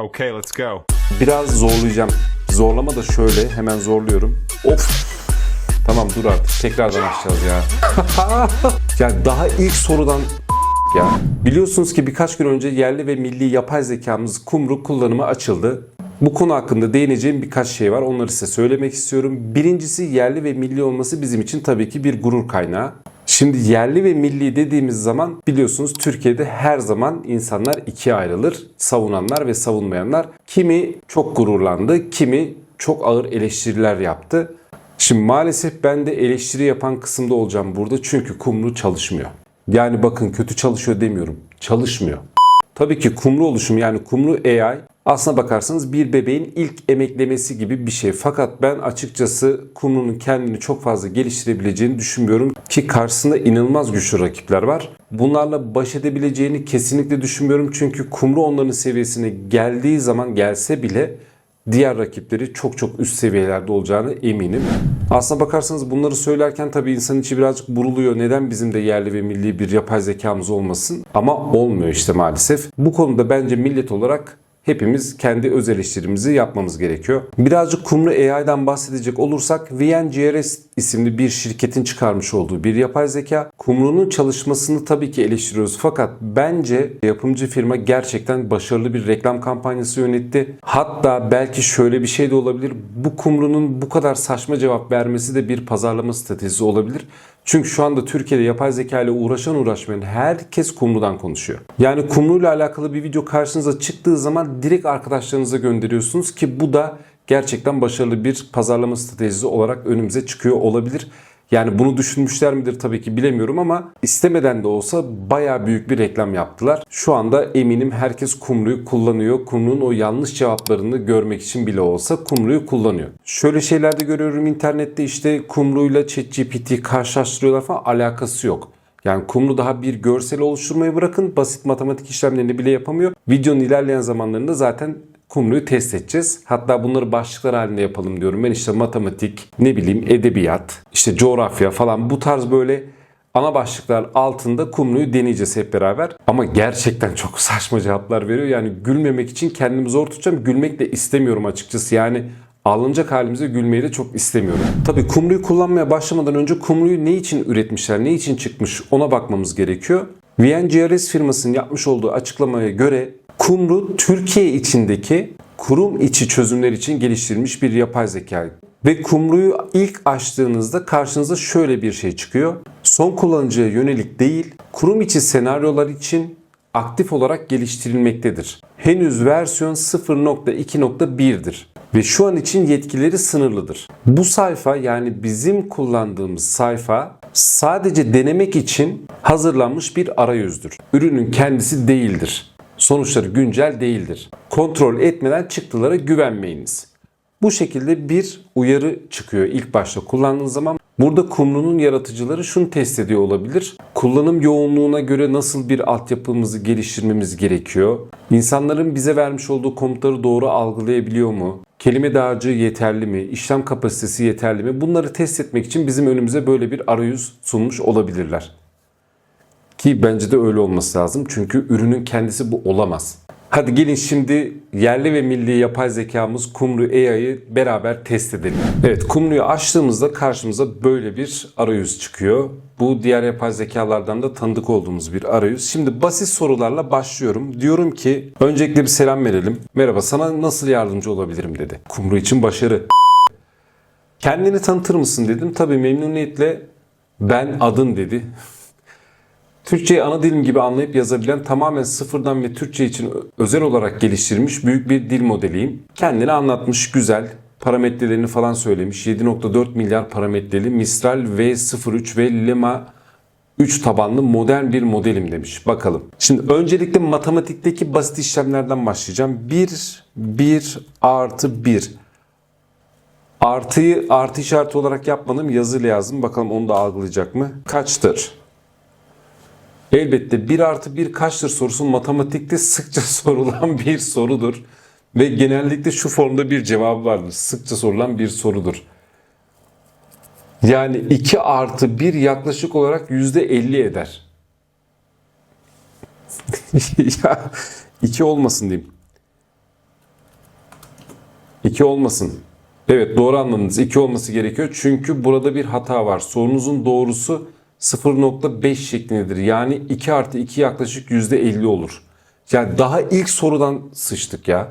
Okay, let's go. Biraz zorlayacağım. Zorlama da şöyle hemen zorluyorum. Of. Tamam dur artık. Tekrardan açacağız ya. ya daha ilk sorudan ya biliyorsunuz ki birkaç gün önce yerli ve milli yapay zekamız Kumru kullanıma açıldı. Bu konu hakkında değineceğim birkaç şey var. Onları size söylemek istiyorum. Birincisi yerli ve milli olması bizim için tabii ki bir gurur kaynağı. Şimdi yerli ve milli dediğimiz zaman biliyorsunuz Türkiye'de her zaman insanlar ikiye ayrılır. Savunanlar ve savunmayanlar. Kimi çok gururlandı, kimi çok ağır eleştiriler yaptı. Şimdi maalesef ben de eleştiri yapan kısımda olacağım burada çünkü kumru çalışmıyor. Yani bakın kötü çalışıyor demiyorum. Çalışmıyor. Tabii ki kumru oluşum yani kumru AI aslına bakarsanız bir bebeğin ilk emeklemesi gibi bir şey. Fakat ben açıkçası kumrunun kendini çok fazla geliştirebileceğini düşünmüyorum ki karşısında inanılmaz güçlü rakipler var. Bunlarla baş edebileceğini kesinlikle düşünmüyorum çünkü kumru onların seviyesine geldiği zaman gelse bile diğer rakipleri çok çok üst seviyelerde olacağını eminim. Aslına bakarsanız bunları söylerken tabii insanın içi birazcık buruluyor. Neden bizim de yerli ve milli bir yapay zekamız olmasın? Ama olmuyor işte maalesef. Bu konuda bence millet olarak hepimiz kendi öz eleştirimizi yapmamız gerekiyor. Birazcık Kumru AI'dan bahsedecek olursak VNGRS isimli bir şirketin çıkarmış olduğu bir yapay zeka. Kumru'nun çalışmasını tabii ki eleştiriyoruz fakat bence yapımcı firma gerçekten başarılı bir reklam kampanyası yönetti. Hatta belki şöyle bir şey de olabilir. Bu Kumru'nun bu kadar saçma cevap vermesi de bir pazarlama stratejisi olabilir. Çünkü şu anda Türkiye'de yapay zeka ile uğraşan uğraşmayan herkes Kumru'dan konuşuyor. Yani Kumru ile alakalı bir video karşınıza çıktığı zaman direkt arkadaşlarınıza gönderiyorsunuz ki bu da gerçekten başarılı bir pazarlama stratejisi olarak önümüze çıkıyor olabilir. Yani bunu düşünmüşler midir tabii ki bilemiyorum ama istemeden de olsa baya büyük bir reklam yaptılar. Şu anda eminim herkes Kumru'yu kullanıyor. Kumru'nun o yanlış cevaplarını görmek için bile olsa Kumru'yu kullanıyor. Şöyle şeyler de görüyorum internette işte Kumru'yla ChatGPT karşılaştırıyorlar falan alakası yok. Yani Kumru daha bir görsel oluşturmayı bırakın basit matematik işlemlerini bile yapamıyor. Videonun ilerleyen zamanlarında zaten Kumru'yu test edeceğiz. Hatta bunları başlıklar halinde yapalım diyorum. Ben işte matematik, ne bileyim edebiyat, işte coğrafya falan bu tarz böyle ana başlıklar altında Kumru'yu deneyeceğiz hep beraber. Ama gerçekten çok saçma cevaplar veriyor. Yani gülmemek için kendimi zor tutacağım. Gülmek de istemiyorum açıkçası. Yani Ağlanacak halimize gülmeyi de çok istemiyorum. Tabii kumruyu kullanmaya başlamadan önce kumruyu ne için üretmişler, ne için çıkmış ona bakmamız gerekiyor. VNGRS firmasının yapmış olduğu açıklamaya göre Kumru Türkiye içindeki kurum içi çözümler için geliştirilmiş bir yapay zeka. Ve Kumru'yu ilk açtığınızda karşınıza şöyle bir şey çıkıyor. Son kullanıcıya yönelik değil, kurum içi senaryolar için aktif olarak geliştirilmektedir. Henüz versiyon 0.2.1'dir ve şu an için yetkileri sınırlıdır. Bu sayfa yani bizim kullandığımız sayfa sadece denemek için hazırlanmış bir arayüzdür. Ürünün kendisi değildir. Sonuçları güncel değildir. Kontrol etmeden çıktılara güvenmeyiniz. Bu şekilde bir uyarı çıkıyor ilk başta kullandığınız zaman. Burada Kumru'nun yaratıcıları şunu test ediyor olabilir. Kullanım yoğunluğuna göre nasıl bir altyapımızı geliştirmemiz gerekiyor? İnsanların bize vermiş olduğu komutları doğru algılayabiliyor mu? Kelime dağarcığı yeterli mi? İşlem kapasitesi yeterli mi? Bunları test etmek için bizim önümüze böyle bir arayüz sunmuş olabilirler. Ki bence de öyle olması lazım. Çünkü ürünün kendisi bu olamaz. Hadi gelin şimdi yerli ve milli yapay zekamız Kumru AI'yı beraber test edelim. Evet Kumru'yu açtığımızda karşımıza böyle bir arayüz çıkıyor. Bu diğer yapay zekalardan da tanıdık olduğumuz bir arayüz. Şimdi basit sorularla başlıyorum. Diyorum ki öncelikle bir selam verelim. Merhaba sana nasıl yardımcı olabilirim dedi. Kumru için başarı. Kendini tanıtır mısın dedim. Tabii memnuniyetle ben adın dedi. Türkçeyi ana dilim gibi anlayıp yazabilen tamamen sıfırdan ve Türkçe için özel olarak geliştirilmiş büyük bir dil modeliyim. Kendini anlatmış güzel, parametrelerini falan söylemiş. 7.4 milyar parametreli Mistral V03 ve Lema 3 tabanlı modern bir modelim demiş. Bakalım. Şimdi öncelikle matematikteki basit işlemlerden başlayacağım. 1, 1 artı 1. Artıyı artı işareti olarak yapmadım. Yazıyla yazdım. Bakalım onu da algılayacak mı? Kaçtır? Elbette 1 artı 1 kaçtır sorusu matematikte sıkça sorulan bir sorudur. Ve genellikle şu formda bir cevabı vardır. Sıkça sorulan bir sorudur. Yani 2 artı 1 yaklaşık olarak %50 eder. ya 2 olmasın diyeyim. 2 olmasın. Evet doğru anladınız. 2 olması gerekiyor. Çünkü burada bir hata var. Sorunuzun doğrusu 0.5 şeklindedir. Yani 2 artı 2 yaklaşık %50 olur. Yani daha ilk sorudan sıçtık ya.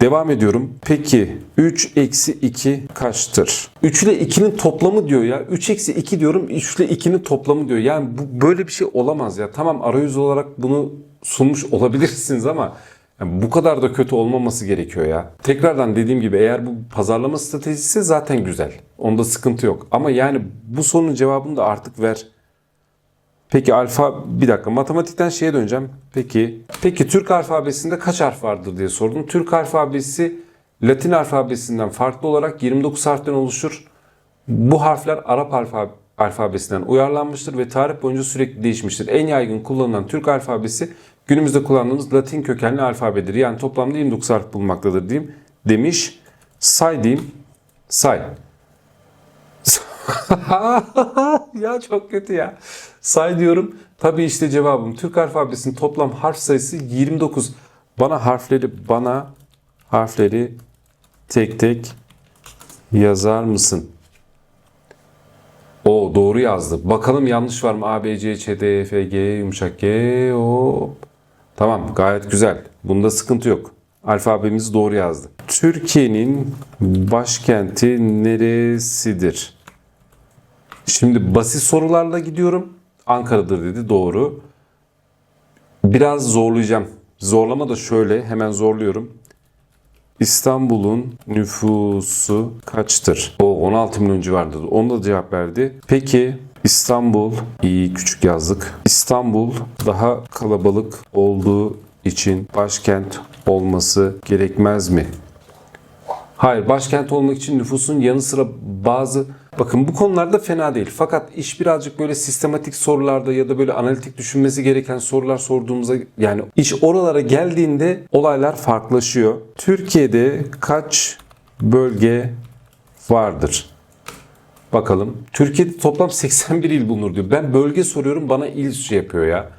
Devam ediyorum. Peki 3 eksi 2 kaçtır? 3 ile 2'nin toplamı diyor ya. 3 eksi 2 diyorum 3 ile 2'nin toplamı diyor. Yani bu böyle bir şey olamaz ya. Tamam arayüz olarak bunu sunmuş olabilirsiniz ama yani bu kadar da kötü olmaması gerekiyor ya. Tekrardan dediğim gibi eğer bu pazarlama stratejisi zaten güzel. Onda sıkıntı yok. Ama yani bu sorunun cevabını da artık ver. Peki alfa bir dakika matematikten şeye döneceğim. Peki peki Türk alfabesinde kaç harf vardır diye sordum. Türk alfabesi Latin alfabesinden farklı olarak 29 harften oluşur. Bu harfler Arap alfa, alfabesinden uyarlanmıştır ve tarih boyunca sürekli değişmiştir. En yaygın kullanılan Türk alfabesi günümüzde kullandığımız Latin kökenli alfabedir. Yani toplamda 29 harf bulunmaktadır diyeyim demiş. Say diyeyim. Say. ya çok kötü ya. Say diyorum. Tabii işte cevabım. Türk alfabesinin toplam harf sayısı 29. Bana harfleri bana harfleri tek tek yazar mısın? O doğru yazdı. Bakalım yanlış var mı? A, B, C, Ç, D, E, F, G, yumuşak G, hop. Tamam gayet güzel. Bunda sıkıntı yok. Alfabemizi doğru yazdı. Türkiye'nin başkenti neresidir? Şimdi basit sorularla gidiyorum. Ankara'dır dedi doğru. Biraz zorlayacağım. Zorlama da şöyle hemen zorluyorum. İstanbul'un nüfusu kaçtır? O 16 milyon civarında. Onu da cevap verdi. Peki İstanbul iyi küçük yazdık. İstanbul daha kalabalık olduğu için başkent olması gerekmez mi? Hayır, başkent olmak için nüfusun yanı sıra bazı bakın bu konularda fena değil. Fakat iş birazcık böyle sistematik sorularda ya da böyle analitik düşünmesi gereken sorular sorduğumuzda yani iş oralara geldiğinde olaylar farklılaşıyor. Türkiye'de kaç bölge vardır? Bakalım. Türkiye'de toplam 81 il bulunur diyor. Ben bölge soruyorum bana il şey yapıyor ya.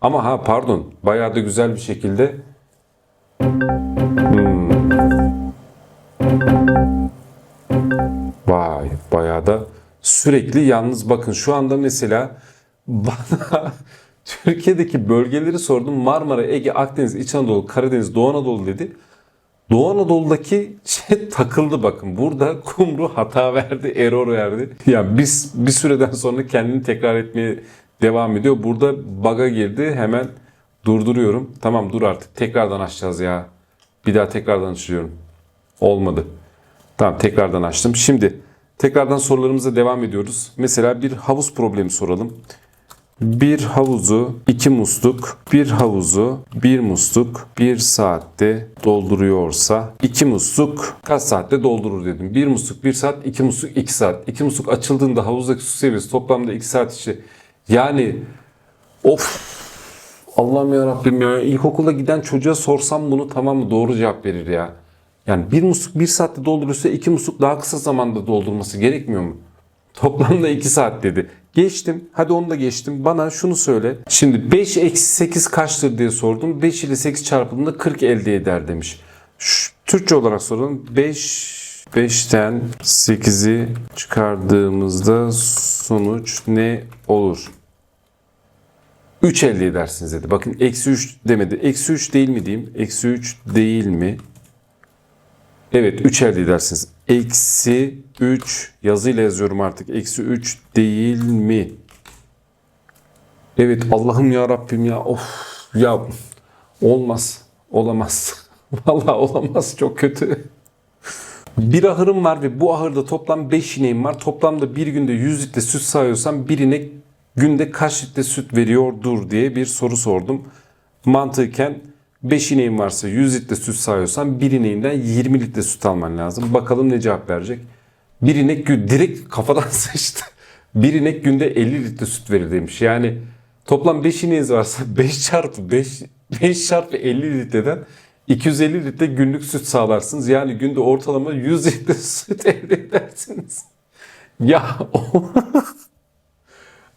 Ama ha pardon bayağı da güzel bir şekilde Vay bayağı da sürekli yalnız bakın şu anda mesela bana Türkiye'deki bölgeleri sordum. Marmara, Ege, Akdeniz, İç Anadolu, Karadeniz, Doğu Anadolu dedi. Doğu Anadolu'daki şey takıldı bakın. Burada kumru hata verdi, error verdi. Ya biz bir süreden sonra kendini tekrar etmeye devam ediyor. Burada bug'a girdi. Hemen durduruyorum. Tamam dur artık. Tekrardan açacağız ya. Bir daha tekrardan açıyorum. Olmadı. Tamam tekrardan açtım. Şimdi tekrardan sorularımıza devam ediyoruz. Mesela bir havuz problemi soralım. Bir havuzu iki musluk, bir havuzu bir musluk bir saatte dolduruyorsa iki musluk kaç saatte doldurur dedim. Bir musluk bir saat, iki musluk iki saat. İki musluk açıldığında havuzdaki su seviyesi toplamda iki saat içi. Yani of Allah'ım ya Rabbim ya ilkokula giden çocuğa sorsam bunu tamam mı doğru cevap verir ya. Yani bir musluk bir saatte doldurursa iki musluk daha kısa zamanda doldurması gerekmiyor mu? Toplamda 2 saat dedi. Geçtim. Hadi onu da geçtim. Bana şunu söyle. Şimdi 5 eksi 8 kaçtır diye sordum. 5 ile 8 çarpıldığında 40 elde eder demiş. Şu, Türkçe olarak soralım. 5 5'ten 8'i çıkardığımızda sonuç ne olur? 3 elde edersiniz dedi. Bakın eksi 3 demedi. Eksi 3 değil mi diyeyim? Eksi 3 değil mi? Evet 3 elde edersiniz. Eksi 3 yazıyla yazıyorum artık. Eksi 3 değil mi? Evet Allah'ım ya Rabbim ya of ya olmaz olamaz. Vallahi olamaz çok kötü. Bir ahırım var ve bu ahırda toplam 5 ineğim var. Toplamda bir günde 100 litre süt sağıyorsam bir inek günde kaç litre süt veriyordur diye bir soru sordum. Mantıken 5 ineğin varsa 100 litre süt sağıyorsan bir ineğinden 20 litre süt alman lazım. Bakalım ne cevap verecek. Bir inek gü- direkt kafadan sıçtı. Bir inek günde 50 litre süt verir demiş. Yani toplam 5 ineğiniz varsa 5 çarpı 5 5 çarpı 50 litreden 250 litre günlük süt sağlarsınız. Yani günde ortalama 100 litre süt elde edersiniz. Ya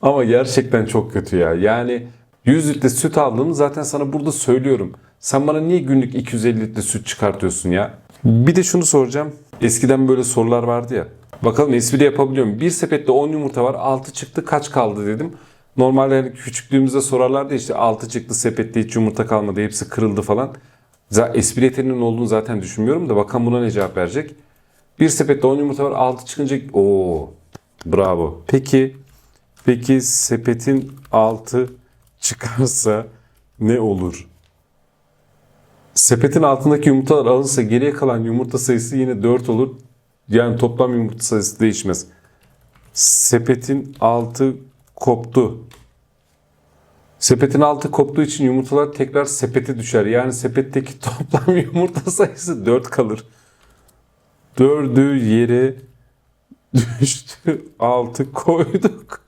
ama gerçekten çok kötü ya. Yani 100 litre süt aldığımı zaten sana burada söylüyorum. Sen bana niye günlük 250 litre süt çıkartıyorsun ya? Bir de şunu soracağım. Eskiden böyle sorular vardı ya. Bakalım espri yapabiliyor muyum? Bir sepette 10 yumurta var. 6 çıktı kaç kaldı dedim. Normalde hani küçüklüğümüzde sorarlardı işte 6 çıktı sepette hiç yumurta kalmadı. Hepsi kırıldı falan. Zaten espri yeteneğinin olduğunu zaten düşünmüyorum da bakalım buna ne cevap verecek. Bir sepette 10 yumurta var. 6 çıkınca o bravo. Peki peki sepetin 6 çıkarsa ne olur? Sepetin altındaki yumurtalar alınsa geriye kalan yumurta sayısı yine 4 olur. Yani toplam yumurta sayısı değişmez. Sepetin altı koptu. Sepetin altı koptuğu için yumurtalar tekrar sepete düşer. Yani sepetteki toplam yumurta sayısı 4 kalır. Dördü yere düştü. Altı koyduk.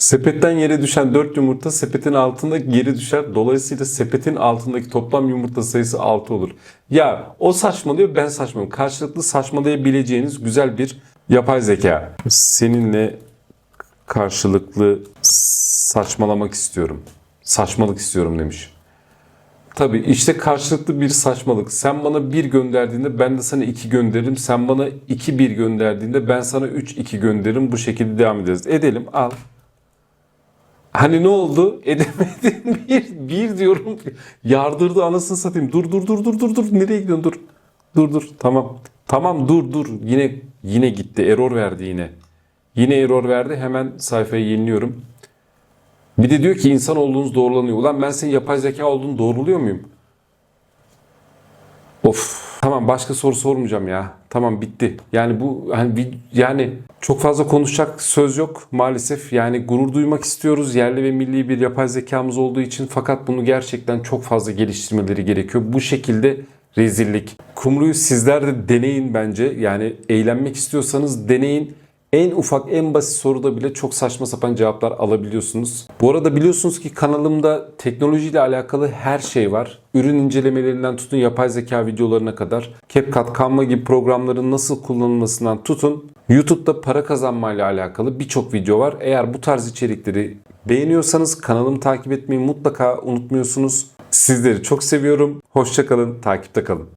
Sepetten yere düşen 4 yumurta sepetin altında geri düşer. Dolayısıyla sepetin altındaki toplam yumurta sayısı 6 olur. Ya o saçmalıyor ben saçmalıyorum. Karşılıklı saçmalayabileceğiniz güzel bir yapay zeka. Seninle karşılıklı saçmalamak istiyorum. Saçmalık istiyorum demiş. Tabii işte karşılıklı bir saçmalık. Sen bana bir gönderdiğinde ben de sana iki gönderirim. Sen bana iki bir gönderdiğinde ben sana üç iki gönderirim. Bu şekilde devam ederiz. Edelim al. Hani ne oldu? Edemedin bir, bir diyorum. Yardırdı anasını satayım. Dur dur dur dur dur dur. Nereye gidiyorsun? Dur. Dur dur. Tamam. Tamam dur dur. Yine yine gitti. Error verdi yine. Yine error verdi. Hemen sayfayı yeniliyorum. Bir de diyor ki insan olduğunuz doğrulanıyor. Ulan ben senin yapay zeka olduğunu doğruluyor muyum? Of. Tamam başka soru sormayacağım ya. Tamam bitti. Yani bu hani yani çok fazla konuşacak söz yok maalesef. Yani gurur duymak istiyoruz yerli ve milli bir yapay zekamız olduğu için fakat bunu gerçekten çok fazla geliştirmeleri gerekiyor. Bu şekilde rezillik. Kumru'yu sizler de deneyin bence. Yani eğlenmek istiyorsanız deneyin. En ufak en basit soruda bile çok saçma sapan cevaplar alabiliyorsunuz. Bu arada biliyorsunuz ki kanalımda teknolojiyle alakalı her şey var. Ürün incelemelerinden tutun yapay zeka videolarına kadar. CapCut, Canva gibi programların nasıl kullanılmasından tutun. YouTube'da para kazanmayla alakalı birçok video var. Eğer bu tarz içerikleri beğeniyorsanız kanalımı takip etmeyi mutlaka unutmuyorsunuz. Sizleri çok seviyorum. Hoşçakalın, takipte kalın.